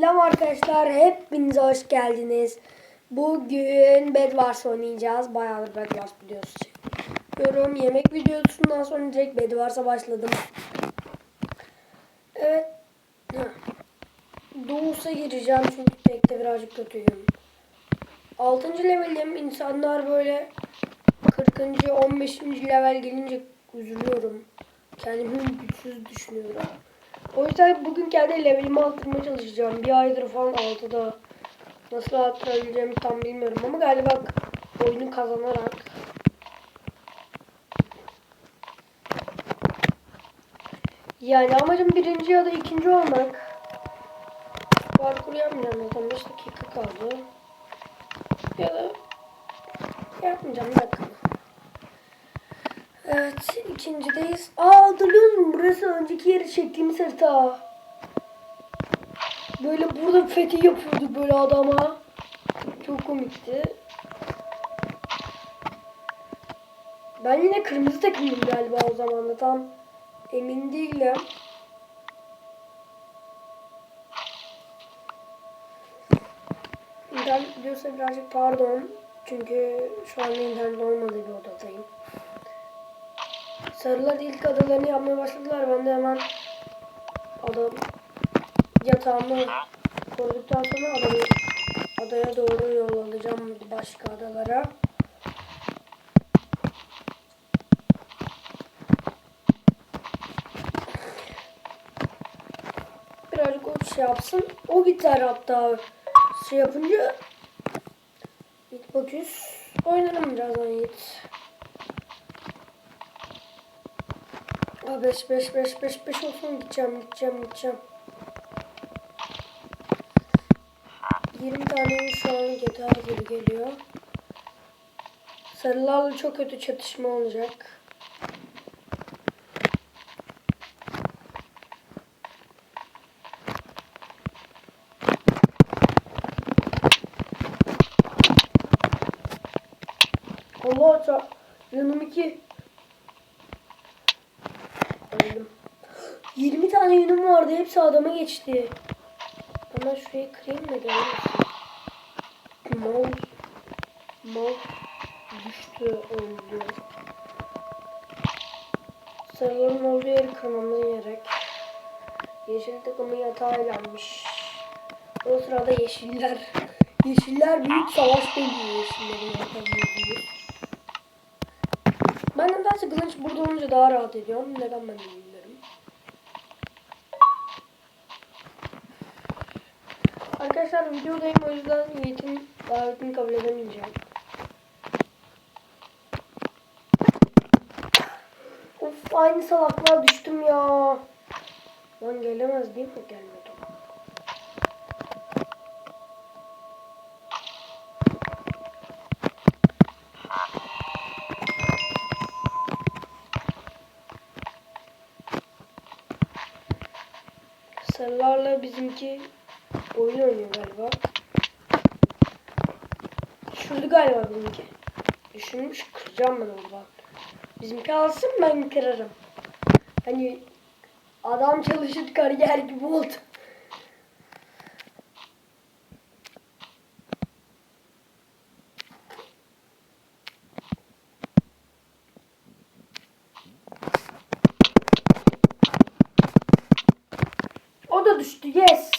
Selam arkadaşlar, hepinize hoş geldiniz. Bugün Bedwars oynayacağız. Bayağıdır Bedwars videosu çekiyorum. Yemek videosundan sonra direkt Bedwars'a başladım. Evet. Doğus'a gireceğim çünkü tekte birazcık kötüyüm. 6. levelim. İnsanlar böyle 40. 15. level gelince üzülüyorum. Kendimi güçsüz düşünüyorum. O yüzden bugün kendi levelimi arttırmaya çalışacağım. Bir aydır falan 6'da. Nasıl arttırabileceğimi tam bilmiyorum ama galiba oyunu kazanarak. Yani amacım birinci ya da ikinci olmak. Parkur yapmayacağım zaten 5 dakika kaldı. Ya da yapmayacağım bir dakika. Evet ikincideyiz. Aa hatırlıyor musun? Burası önceki yeri çektiğimiz harita. Böyle burada fethi yapıyorduk böyle adama. Çok komikti. Ben yine kırmızı takımdım galiba o zaman da tam emin değilim. İnternet biliyorsa birazcık pardon. Çünkü şu anda internet olmadığı bir odadayım. Sarılar ilk adalarını yapmaya başladılar. Ben de hemen adam yatağımı koruduktan sonra adayı, adaya doğru yol alacağım başka adalara. Birazcık o şey yapsın. O gider hatta şey yapınca Yiğit bakıyoruz. Oynarım birazdan Yiğit. Aa 5 5 5 5 5 olsun gideceğim gideceğim gideceğim. 20 tane şu an yeter gibi geliyor. Sarılarla çok kötü çatışma olacak. Allah yanım iki. Öldüm. 20 tane yünüm vardı. Hepsi adama geçti. Ama şurayı kırayım da görür müsün? Mal. Mal. Düştü öldü. Sarıların olduğu yeri gerek. Yeşil takımı yatağıylanmış. O sırada yeşiller. Yeşiller büyük savaş bekliyor yeşillerin yatağı Ben nedense kılıç burada olunca daha rahat ediyorum. Neden ben bilmiyorum. Arkadaşlar videodayım o yüzden Yiğit'in davetini kabul edemeyeceğim. Of aynı salaklığa düştüm ya. Lan gelemez değil mi? Gelmedi. Sarılarla bizimki oyun oynuyor galiba. Şurada galiba bizimki. Düşünmüş kıracağım ben onu bak. Bizimki alsın ben kırarım. Hani adam çalışır kariyer gibi oldu. Düştü. Yes.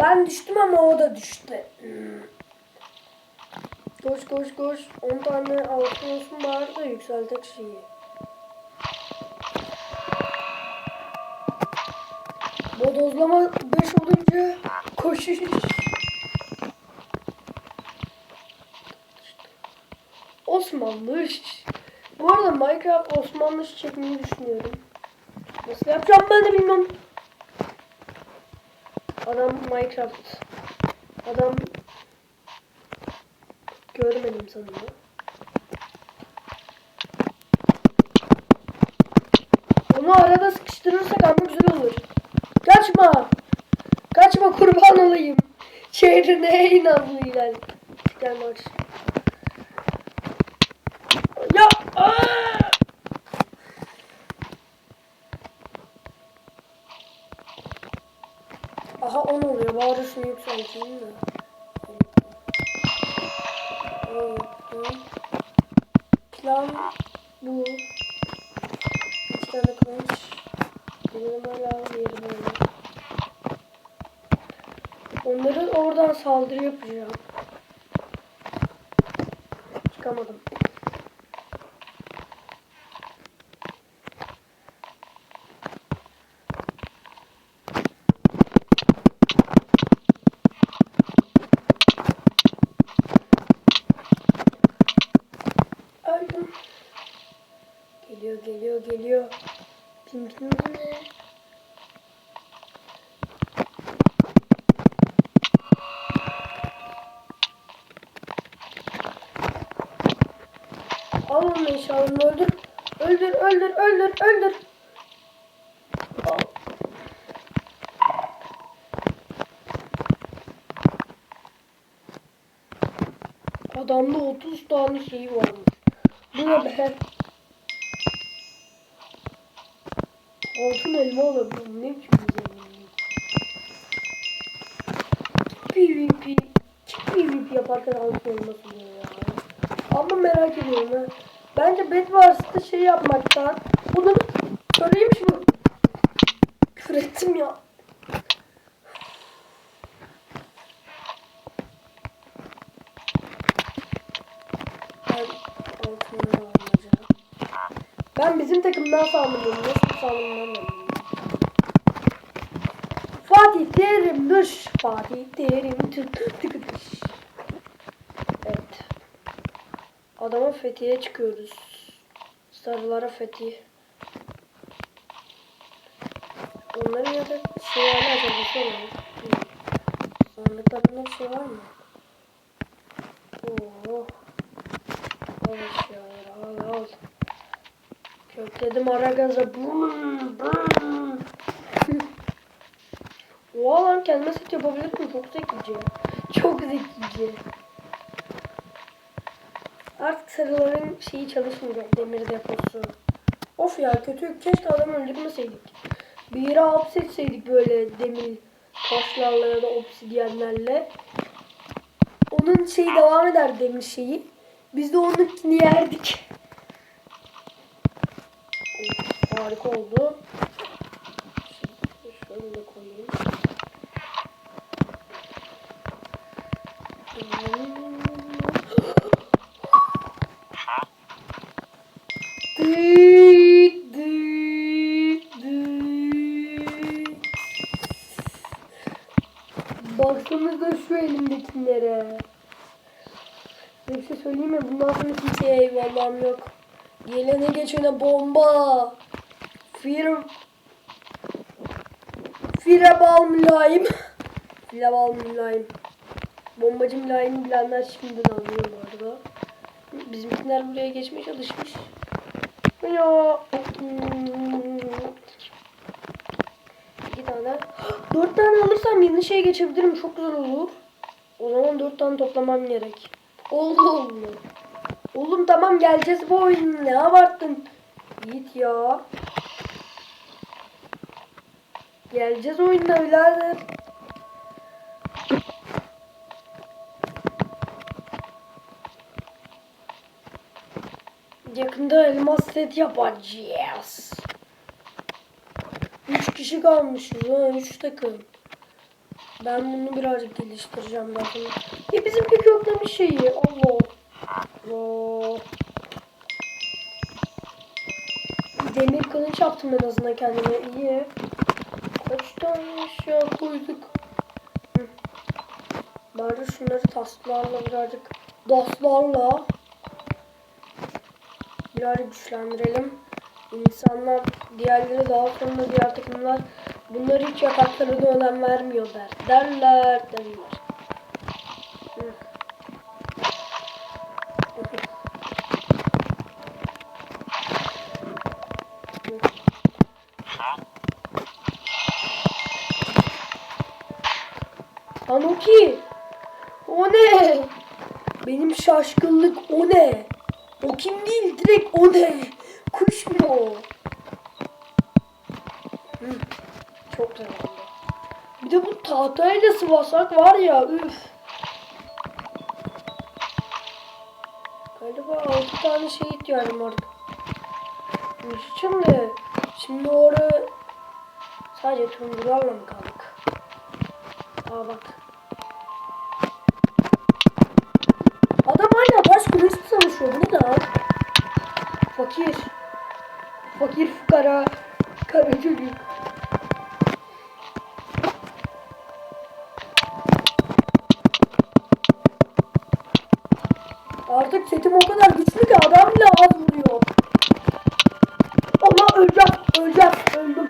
Ben düştüm ama o da düştü. Hmm. Koş koş koş. 10 tane altın olsun bari da yükseltek şeyi. Bodozlama 5 olunca koşuş. Osmanlı. Bu arada Minecraft Osmanlı çekmeyi düşünüyorum. Nasıl yapacağım ben de bilmem. Adam Minecraft. Adam görmedim sanırım. Onu arada sıkıştırırsak ama güzel olur. Kaçma. Kaçma kurban olayım. Şehrine inanlı ilan. Gel. Ya. Aa! Aha 10 oluyor. Bari Bari şunu yükselteyim de. Evet. Plan bu. İki tane kılıç. Benim hala yeri böyle. Onları oradan saldırı yapacağım. Çıkamadım. Öldüm. Geliyor, geliyor, geliyor. Pimpin ne? Al onu eşyalarını öldür. Öldür, öldür, öldür, öldür. Adamda 30 tane şey varmış. Bu ne be? Altın elma alabilirim. Ne biçim. PvP. PvP yaparken altın elması ya. Ama merak ediyorum ha. Bence Bedwars'ta şey yapmaktan. Bunu söyleyeyim şunu. Küfür ettim ya. Ben bizim takımdan salındım. Nasıl salınmam Fatih Terim dış. Fatih Terim tık tık tık dış. Evet. Adama Fethiye'ye çıkıyoruz. Sarılara Fethiye. Onların ya da şey hala acaba sorun. Sandıklarında bir şey var mı? Oo. Al eşyaları al al. Kökledim ara gaza. Brum, brum. Oha lan kendime set yapabilirim. Çok zekice. Çok zekice. Artık sarıların şeyi çalışmayacak. Demir deposu. Of ya kötü. Keşke adamı öldürmeseydik. Bir yere hapsetseydik böyle demir taşlarla ya da obsidyenlerle. Onun şeyi devam eder demir şeyi. Biz de onunkini yerdik. Harika oldu. Söyleyeyim mi? Bundan sonra kimseye eyvallahım yok. Gelene geçene bomba. Fir... Fireball mülayim. Fireball mülayim. Bombacı mülayim bilenler şimdiden anlıyor bu arada. Bizimkiler buraya geçmeye çalışmış. Ya. İki tane. Dört tane alırsam yeni şeye geçebilirim. Çok güzel olur. O zaman dört tane toplamam gerek. Oldu. Oğlum tamam geleceğiz bu oyuna. Ne abarttın? Git ya. Geleceğiz oyuna birader. Yakında elmas set yapacağız. Üç kişi kalmışız ha. Üç takım. Ben bunu birazcık geliştireceğim daha sonra. Ya bizim pek yok da bir şeyi. Allah. Allah. Demir kılıç yaptım en azından kendime. İyi. Kaç tane eşya koyduk. Bari şunları taslarla birazcık daslarla birazcık güçlendirelim. İnsanlar diğerleri daha sonra diğer takımlar bunları hiç yataklarına önem vermiyor der. Derler derler. Hı. Lan o ki? O ne? Benim şaşkınlık o ne? O kim değil direkt o ne? Kuş mu o? Tahtayla sıvasak var ya üf. Galiba 6 tane şey ihtiyacım var. Şimdi, şimdi orada sadece turuncularla mı kaldık? Aa bak. Adam hala baş mı savaşıyor? Bu ne? Fakir. Fakir fukara. Kara çocuk. Artık setim o kadar güçlü ki adam bile az vuruyor. Allah öleceğim, öleceğim, öldüm.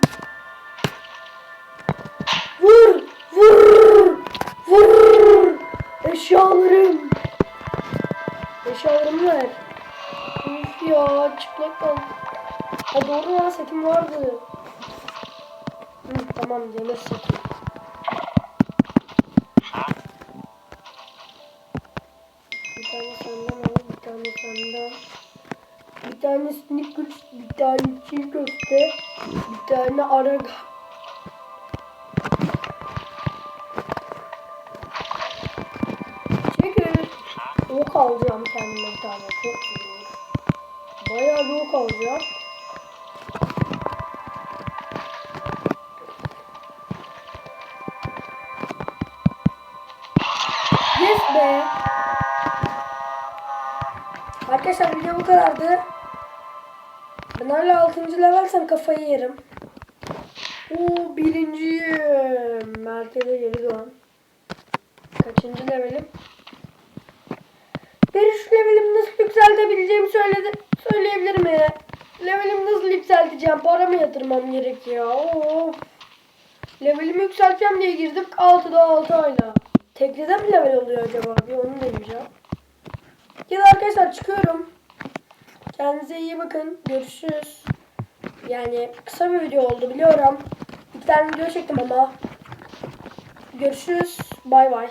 Vur, vur, vur. Eşyalarım. Eşyalarımı ver. Üf ya, çıplak kaldım. Ha doğru ya, setim vardı. Hı, tamam, demir setim. Tane Snickers, bir tane çiğ köfte, bir tane araga. Çekil. Ok alacağım kendime bir tane. Çok olur. Bayağı bir ok alacağım. Yes be. Arkadaşlar video bu kadardı. Ben hala 6. levelsem kafayı yerim. Oo birinciyim. Merkeze geri doğan. Kaçıncı levelim? Bir şu levelimi nasıl yükseltebileceğimi söyledi. Söyleyebilirim ya. Levelimi nasıl yükselteceğim? Para mı yatırmam gerekiyor? Of. Levelimi yükselteceğim diye girdim. 6'da 6 ayda. Tekliden mi level oluyor acaba? Bir onu deneyeceğim. Ya da arkadaşlar çıkıyorum. Kendinize iyi bakın. Görüşürüz. Yani kısa bir video oldu biliyorum. Bir tane video çektim ama. Görüşürüz. Bay bay.